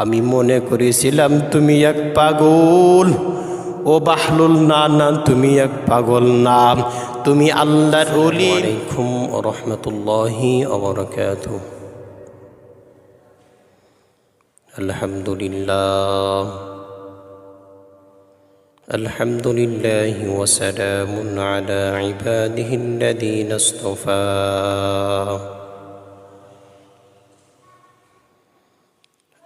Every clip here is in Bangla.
আমি মনে করেছিলাম তুমি এক পাগল ও বাহলুল না না তুমি এক পাগল না তুমি আল্লাহর ওলি আলাইকুম রহমতুল্লাহি অবরকাত আলহামদুলিল্লাহ الحمد لله وسلام على عباده الذين اصطفى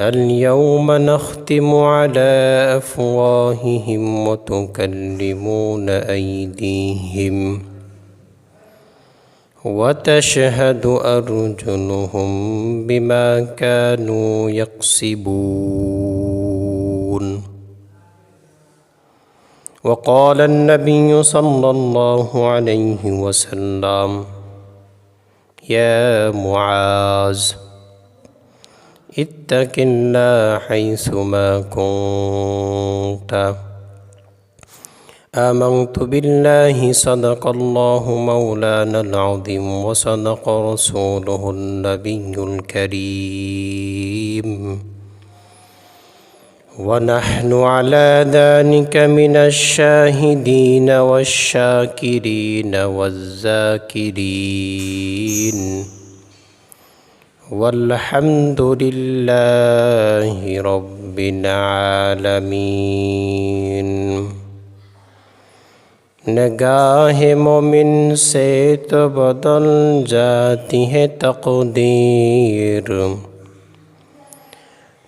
اليوم نختم على أفواههم وتكلمون أيديهم وتشهد أرجلهم بما كانوا يكسبون. وقال النبي صلى الله عليه وسلم يا معاذ اتق الله حيثما كنت. آمنت بالله صدق الله مولانا العظيم وصدق رسوله النبي الكريم. ونحن على ذلك من الشاهدين والشاكرين والذاكرين والحمد لله رب العالمين نگاہ مومن سے تو بدل جاتی ہے تقدیر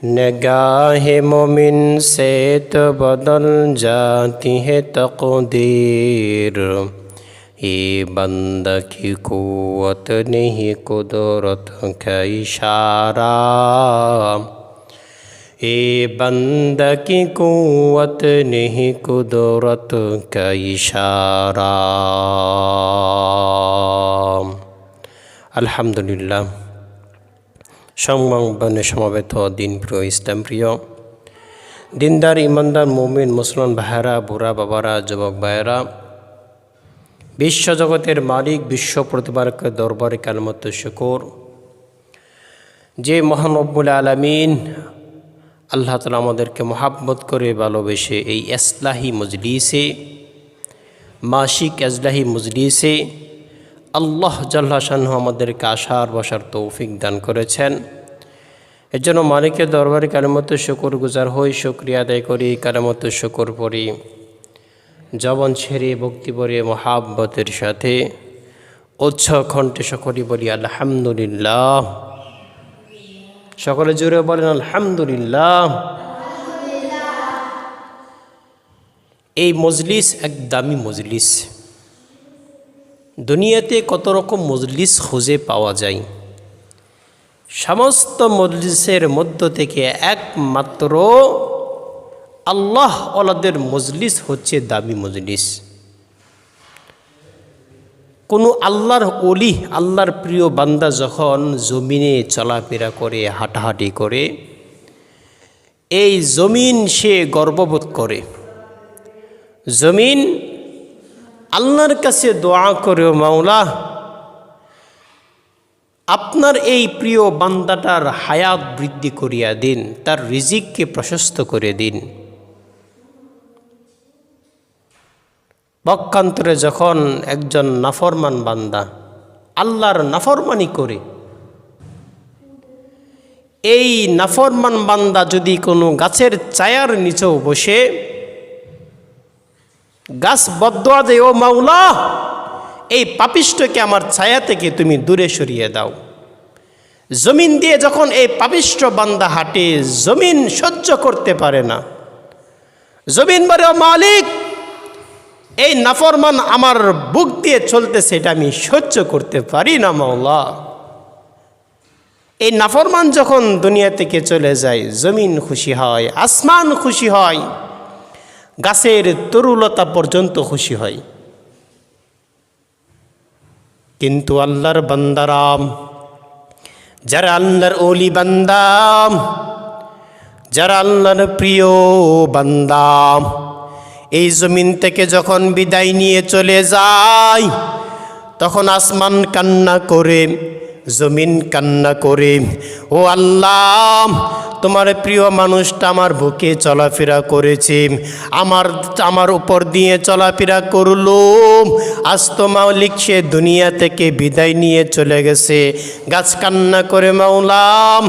نگاہ مومن سے تو بدل جاتی ہے تقدیر ए बंद की कुत नहीं कुदरत का इशारा ए बंद की कुत नहीं कुदरत का আলহামদুলিল্লাহ। সংবাদ সমাবেত দিন প্রিয় ইসলাম প্রিয়। দিনদার, ইমানদার, মুমিন, মুসলমান ভাইরা বুড়া বাবারা, যুবক ভাইরা বিশ্বজগতের মালিক, বিশ্ব প্রতিবারক দরবারে কালমত শুকর। যে মহানব্বুল আলমিন আল্লাহ তালা আমাদেরকে মহাব্বত করে, ভালোবেসে এই এসলাহি মজলিসে, মাসিক এজলাহি মজলিসে আল্লাহ জাল্লা আমাদেরকে আশার বসার তৌফিক দান করেছেন। এর জন্য মালিকের দরবারে কালেমতো শুকর গুজার হই, শুক্রিয়া আদায় করি, কালেমতো শকর পড়ি। জবন ছেড়ে, ভক্তি পরে মহাব্বতের সাথে উচ্ছ কণ্ঠে সকলে বলি, আলহামদুলিল্লাহ। সকলে জোরে বলেন, আলহামদুলিল্লাহ। এই মজলিস এক দামি মজলিস। দুনিয়াতে কত রকম মজলিস খুঁজে পাওয়া যায়। সমস্ত মজলিসের মধ্য থেকে একমাত্র আল্লাহ ওলাদের মজলিস হচ্ছে দামি মজলিস। কোনো আল্লাহর অলি আল্লাহর প্রিয় বান্দা যখন জমিনে চলাফেরা করে, হাঁটাহাঁটি করে, এই জমিন সে গর্ববোধ করে। জমিন আল্লাহর কাছে দোয়া করে, মাওলা, আপনার এই প্রিয় বান্দাটার হায়াত বৃদ্ধি করিয়া দিন, তার রিজিককে প্রশস্ত করে দিন। পক্ষান্তরে যখন একজন নাফরমান বান্দা আল্লাহর নাফরমানি করে, এই নাফরমান বান্দা যদি কোনো গাছের চায়ার নিচেও বসে, গাছ বদোয়া দেয়, ও মাওলা, এই পাপিষ্টকে আমার ছায়া থেকে তুমি দূরে সরিয়ে দাও। জমিন দিয়ে যখন এই পাপিষ্ট বান্দা হাঁটে, জমিন সহ্য করতে পারে না। জমিন বলে, ও মালিক এই নাফরমান আমার বুক দিয়ে চলতেছে, এটা আমি সহ্য করতে পারি না, মাওলা। এই নাফরমান যখন দুনিয়া থেকে চলে যায়, জমিন খুশি হয়, আসমান খুশি হয়, গাছের তরুলতা পর্যন্ত খুশি হয়। কিন্তু আল্লাহর বান্দারাম, যারা আল্লাহর ওলি বান্দাম যারা আল্লাহর প্রিয় বান্দাম এই জমিন থেকে যখন বিদায় নিয়ে চলে যায়, তখন আসমান কান্না করে, জমিন কান্না করে, ও আল্লাহ, তোমার প্রিয় মানুষটা আমার বুকে চলাফেরা করেছে, আমার আমার উপর দিয়ে চলাফেরা করল, আজ তো মালিক সে দুনিয়া থেকে বিদায় নিয়ে চলে গেছে। গাছ কান্না করে মাওলাম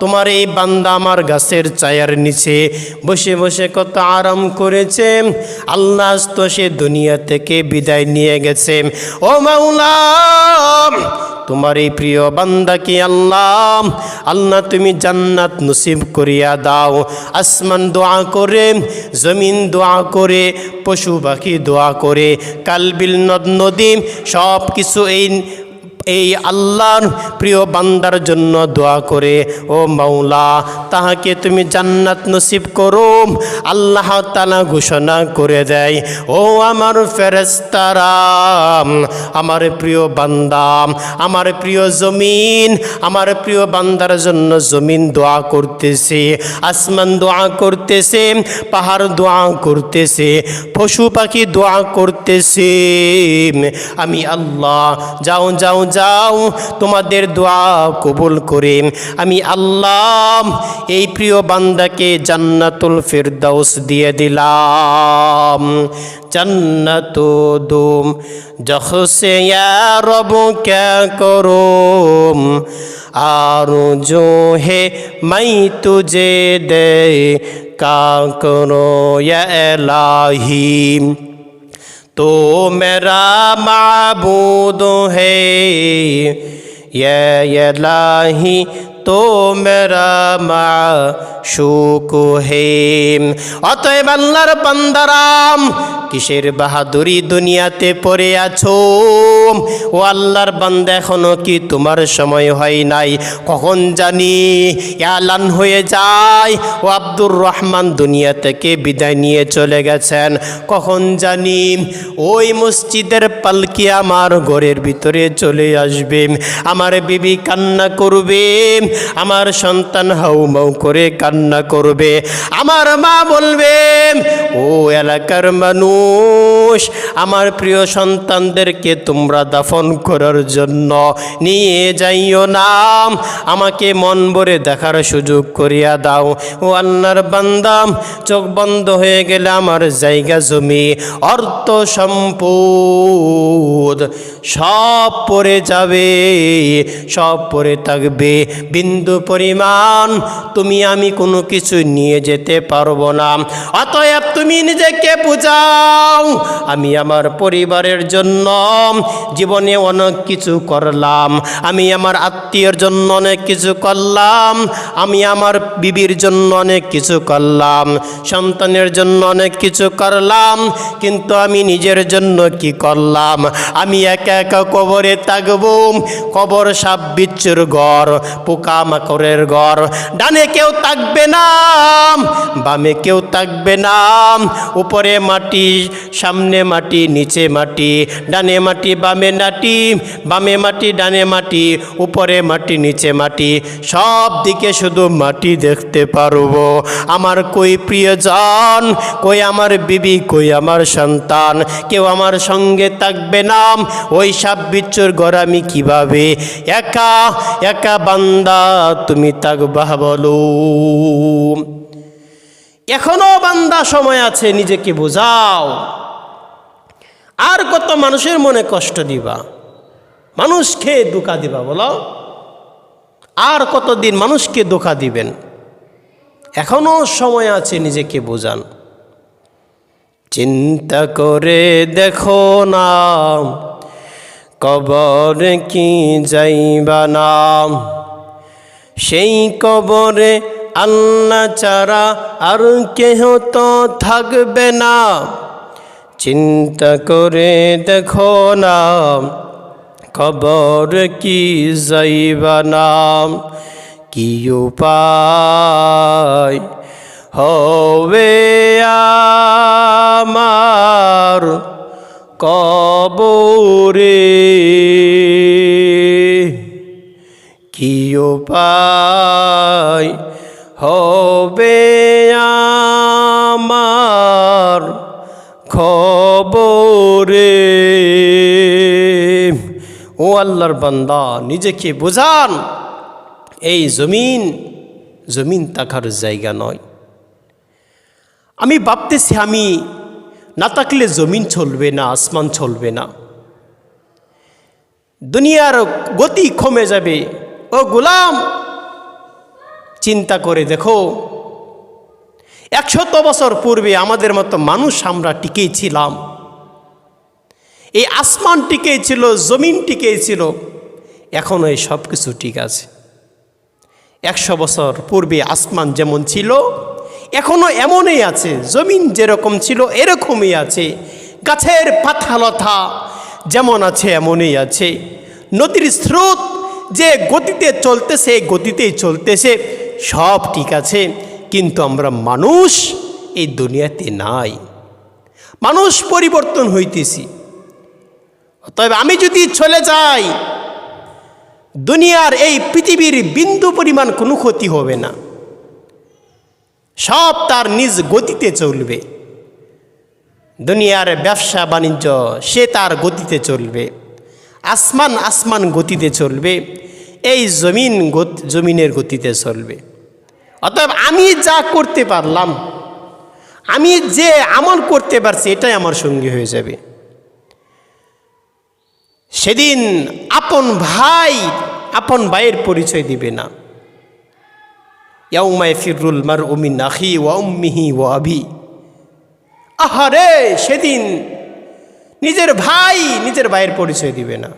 তোমার এই বান্দা আমার গাছের চায়ার নিচে বসে বসে কত আরাম করেছে। আল্লাহ তো সে দুনিয়া থেকে বিদায় নিয়ে গেছে। ও মাওলাম তোমার এই প্রিয় বান্দাকে আল্লাহ? আল্লাহ তুমি জান্নাত নসিব করিয়া দাও। আসমান দোয়া করে, জমিন দোয়া করে, পশু পাখি দোয়া করে, কালবিল নদ নদী সব কিছু এই এই আল্লাহর প্রিয় বান্দার জন্য দোয়া করে, ও মাওলা, তাহাকে তুমি জান্নাত নসিব করো। আল্লাহ তালা ঘোষণা করে দেয়, ও আমার ফেরেস্তারাম আমার প্রিয় বান্দাম আমার প্রিয় জমিন, আমার প্রিয় বান্দার জন্য জমিন দোয়া করতেছে, আসমান দোয়া করতেছে, পাহাড় দোয়া করতেছে, পশু পাখি দোয়া করতেছে। আমি আল্লাহ, যাও যাও যাও, তোমাদের দোয়া কবুল করে। আমি আল্লাহ, এই প্রিয় বান্দাকে জান্নাতুল ফেরদাউস দিয়ে দিলাম। জান্নাত দোম যখসে রব ক্যা করো আর জো হে মাই তুজে দে, কা করো লাহিম تو میرا معبود ہے یہ الہی তো মেরা মা শুকুহে অতএব আল্লাহর বান্দারাম কিসের বাহাদুরি দুনিয়াতে পড়ে আছো? ও আল্লাহর বান্দা, এখনও কি তোমার সময় হয় নাই? কখন জানি? এলান হয়ে যায়। ও আব্দুর রহমান দুনিয়া থেকে বিদায় নিয়ে চলে গেছেন। কখন জানি? ওই মসজিদের পালকি আমার ঘরের ভিতরে চলে আসবে। আমার বিবি কান্না করবে। আমার সন্তান হাউ মাউ করে কান্না করবে। আমার মা বলবে, ও এলাকার মানুষ আমার প্রিয় সন্তানদেরকে তোমরা দাফন করার জন্য নিয়ে যাইও না আমাকে মন ভরে দেখার সুযোগ করিয়া দাও। ও আল্লাহর বান্দাম চোখ বন্ধ হয়ে গেলে আমার জায়গা জমি, অর্থ সম্পদ সব পরে যাবে, সব পরে থাকবে। বিন্দু পরিমাণ তুমি আমি কোনো কিছু নিয়ে যেতে পারব না। অতএব তুমি নিজেকে বুঝাও আমি আমার পরিবারের জন্য জীবনে অনেক কিছু করলাম। আমি আমার আত্মীয়র জন্য অনেক কিছু করলাম। আমি আমার বিবির জন্য অনেক কিছু করলাম। সন্তানের জন্য অনেক কিছু করলাম। কিন্তু আমি নিজের জন্য কি করলাম? আমি একা একা কবরে থাকব। কবর সাপ বিচ্ছুর ঘর পোকা মাকড়ের ঘর। ডানে কেউ থাকবে না, বামে কেউ থাকবে না। উপরে মাটি সামনে মাটি, নিচে মাটি, ডানে মাটি, বামে মাটি বামে মাটি, ডানে মাটি, উপরে মাটি, নিচে মাটি, সব দিকে শুধু মাটি দেখতে পারব। আমার কই প্রিয়জন, কই আমার বিবি, কই আমার সন্তান, কেউ আমার সঙ্গে থাকবে না, ওই সাপ বিচ্ছুর ঘর আমি কীভাবে একা একা বান্দা তুমি থাকবা বলো। এখনও বান্দা সময় আছে, নিজেকে বোঝাও। আর কত মানুষের মনে কষ্ট দিবা? মানুষকে ধোকা দিবা বলো। আর কতদিন মানুষকে ধোকা দিবেন? এখনও সময় আছে নিজেকে বোঝান। চিন্তা করে দেখো না, কবর কি যাইবা না। সেই কবরে আল্লাহ চারা আর কেহ তো থাকবে না। চিন্তা করে দেখো না খবর কি যাইবা না, কি উপায় হবে আমার কবরে? কি উপায় হবে আমার খবরে। ও আল্লাহর বান্দা, নিজেকে বোঝান। এই জমিন জমিন তাকার জায়গা নয়। আমি ভাবতেছি আমি না থাকলে জমিন চলবে না, আসমান চলবে না। দুনিয়ার গতি কমে যাবে। ও গোলাম চিন্তা করে দেখো। একশত বছর পূর্বে আমাদের মতো মানুষ আমরা টিকেই ছিলাম। এই আসমান টিকেই ছিল, জমিন টিকেই ছিল। এখনও এই সব কিছু ঠিক আছে। একশো বছর পূর্বে আসমান যেমন ছিল এখনও এমনই আছে। জমিন যেরকম ছিল, এরকমই আছে। গাছের পাথালতা যেমন আছে, এমনই আছে। নদীর স্রোত যে গতিতে চলতেছে, গতিতেই চলতেছে। সব ঠিক আছে, কিন্তু আমরা মানুষ এই দুনিয়াতে নাই। মানুষ পরিবর্তন হইতেছি। তবে আমি যদি চলে যাই, দুনিয়ার এই পৃথিবীর বিন্দু পরিমাণ কোনো ক্ষতি হবে না। সব তার নিজ গতিতে চলবে। দুনিয়ার ব্যবসা বাণিজ্য, সে তার গতিতে চলবে। আসমান আসমান গতিতে চলবে। এই জমিন জমিনের গতিতে চলবে। অতএব আমি যা করতে পারলাম, আমি যে আমল করতে পারছি, এটাই আমার সঙ্গী হয়ে যাবে। সেদিন আপন ভাই আপন ভাইয়ের পরিচয় দিবে না। ইয়াউমায় ফিরুল মার উমিন আখি ওয়া উম্মিহি আবি। আহারে, সেদিন নিজের ভাই নিজের ভাইয়ের পরিচয় দিবে না।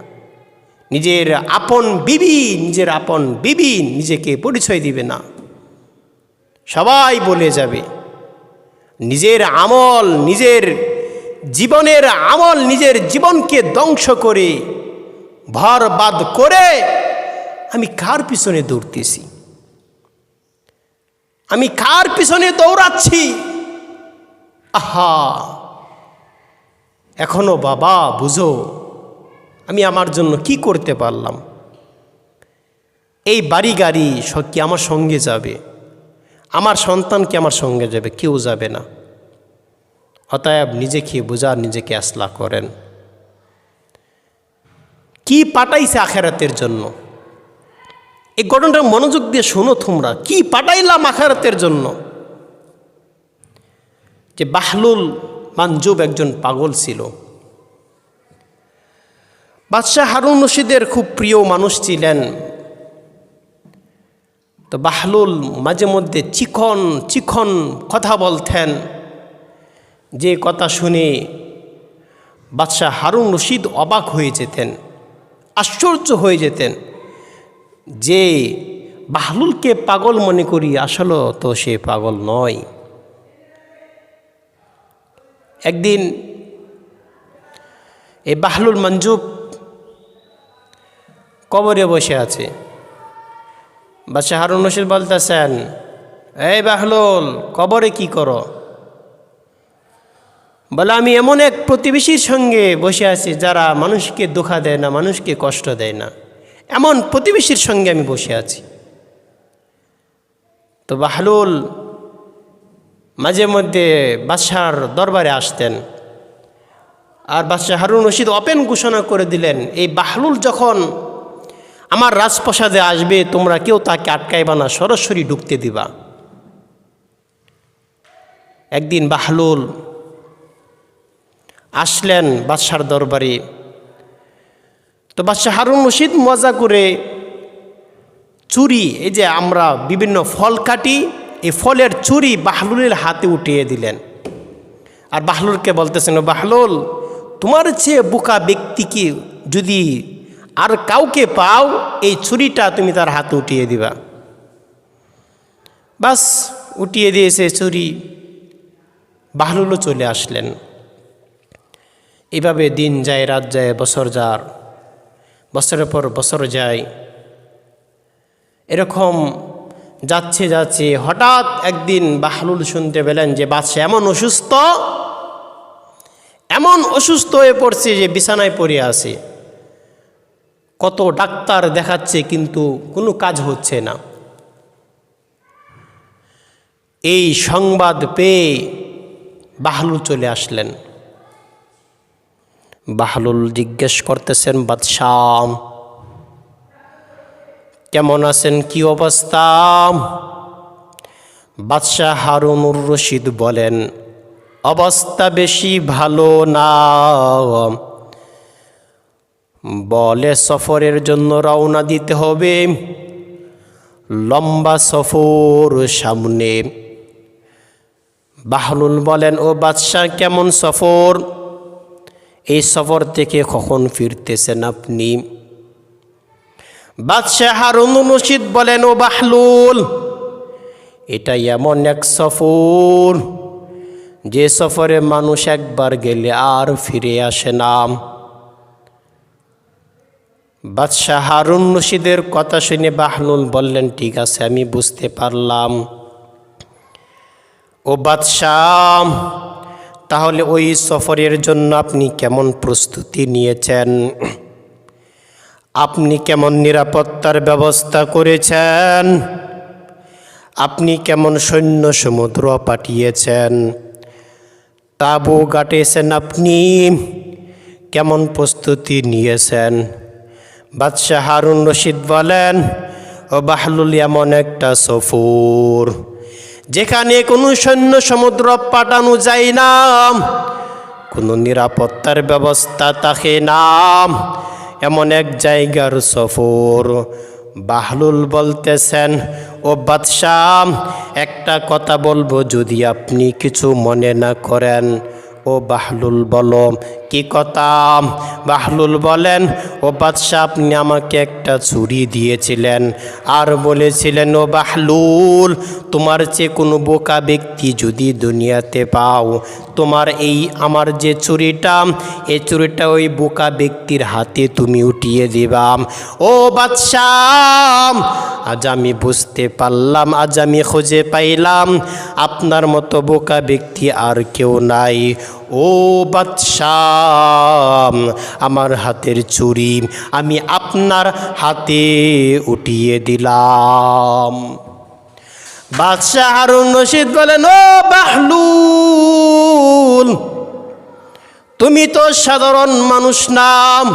নিজের আপন বিবি নিজের আপন বিবি নিজেকে পরিচয় দিবে না। সবাই বলে যাবে, নিজের আমল, নিজের জীবনের আমল, নিজের জীবনকে ধ্বংস করে ভরবাদ করে আমি কার পিছনে দৌড়তেছি? আমি কার পিছনে দৌড়াচ্ছি? আহা! এখনও বাবা, বুঝো, আমি আমার জন্য কি করতে পারলাম? এই বাড়ি গাড়ি সব কি আমার সঙ্গে যাবে? আমার সন্তান কি আমার সঙ্গে যাবে, কেউ যাবে না। অতএব নিজেকে বোঝার নিজেকে আসলা করেন। কি পাঠাইছে আখেরাতের জন্য? এই ঘটনাটা মনোযোগ দিয়ে শোনো তোমরা। কি পাঠাইলাম আখেরাতের জন্য? যে বাহলুল মানজুব একজন পাগল ছিল। বাদশাহ হারুন রশিদের খুব প্রিয় মানুষ ছিলেন। তো বাহলুল মাঝে মধ্যে চিকন চিকন কথা বলতেন। যে কথা শুনে বাদশাহ হারুন রশিদ অবাক হয়ে যেতেন, আশ্চর্য হয়ে যেতেন যে বাহলুলকে পাগল মনে করি আসলে তো সে পাগল নয়। একদিন এই বাহলুল মঞ্জুব কবরে বসে আছে। বাদশাহ হারুন রশিদ বলতেছেন, এই বাহলুল, কবরে কি করো? বলে, আমি এমন এক প্রতিবেশীর সঙ্গে বসে আছি যারা মানুষকে দুঃখা দেয় না, মানুষকে কষ্ট দেয় না। এমন প্রতিবেশীর সঙ্গে আমি বসে আছি। তো বাহলুল মাঝে মধ্যে বাদশার দরবারে আসতেন আর বাদশাহ হারুন রশিদ ওপেন ঘোষণা করে দিলেন, এই বাহলুল যখন আমার রাজপ্রসাদে আসবে, তোমরা কেউ তাকে আটকাইবা না, সরাসরি ঢুকতে দিবা। একদিন বাহলুল আসলেন বাদশার দরবারে। তো বাদশাহ হারুন রশিদ মজা করে চুরি, এই যে আমরা বিভিন্ন ফল কাটি, এই ফলের চুরি বাহলুলের হাতে উঠিয়ে দিলেন। আর বাহলুলকে বলতেছেন বাহলুল, তোমার চেয়ে বোকা ব্যক্তিকে যদি আর কাউকে পাও, এই ছুরিটা তুমি তার হাতে উঠিয়ে দিবা। বাস, উঠিয়ে দিয়েছে ছুরি বাহলুলও চলে আসলেন। এভাবে দিন যায়, রাত যায়, বছর যার, বছরের পর বছর যায়। এরকম যাচ্ছে যাচ্ছে, হঠাৎ একদিন বাহলুল শুনতে পেলেন যে বাদশাহ এমন অসুস্থ এমন অসুস্থ হয়ে পড়ছে যে, বিছানায় পড়ে আছে। কত ডাক্তার দেখাচ্ছে কিন্তু কোনো কাজ হচ্ছে না। এই সংবাদ পেয়ে বাহলুল চলে আসলেন। বাহলুল জিজ্ঞেস করতেছেন, বাদশাহ, কেমন আছেন? কি অবস্থা? বাদশাহ হারুনুর রশিদ বলেন, অবস্থা বেশি ভালো না। বলে সফরের জন্য রওনা দিতে হবে। লম্বা সফর সামনে। বাহলুল বলেন, ও বাদশাহ, কেমন সফর? এই সফর থেকে কখন ফিরতেছেন আপনি? বাদশাহ হারুন বলেন, ও বাহলুল, এটা এমন এক সফর। যে সফরে মানুষ একবার গেলে আর ফিরে আসে না। বাদশাহ হারুন রশিদের কথা শুনে বাহলুল বললেন, ঠিক আছে, আমি বুঝতে পারলাম। ও বাদশাহ, তাহলে ওই সফরের জন্য আপনি কেমন প্রস্তুতি নিয়েছেন? আপনি কেমন নিরাপত্তার ব্যবস্থা করেছেন? আপনি কেমন সৈন্য সমুদ্র পাঠিয়েছেন? তাবু গাটেছেন আপনি? কেমন প্রস্তুতি নিয়েছেন? বাদশাহ হারুন রশিদ বলেন, ও বাহলুল এমন একটা সফর। যেখানে কোনো সৈন্য সমুদ্র পাঠানো যায় না। কোনো নিরাপত্তার ব্যবস্থা থাকে না। এমন এক জায়গার সফর। বাহলুল বলতেছেন, ও বাদশাহ, একটা কথা বলব যদি আপনি কিছু মনে না করেন। ও বাহলুল বলো কি কথা বাহলুল বলেন, ও বাদশাহ, আপনি আমাকে একটা ছুরি দিয়েছিলেন। আর বলেছিলেন, ও বাহলুল, তোমার যে কোনো বোকা ব্যক্তি যদি দুনিয়াতে পাও, তোমার এই আমার যে চুরিটা এই চুরিটা ওই বোকা ব্যক্তির হাতে তুমি উঠিয়ে দিবাম ও বাদশাহ, আজ আমি বুঝতে পারলাম, আজ আমি খুঁজে পাইলাম, আপনার মতো বোকা ব্যক্তি আর কেউ নাই। ও বাদশাহ আমার হাতের চুরি আমি আপনার হাতে উঠিয়ে দিলাম। বাদশাহ হারুন রশিদ বলেন ও বাহলুল, তুমি তো সাধারণ মানুষ নাম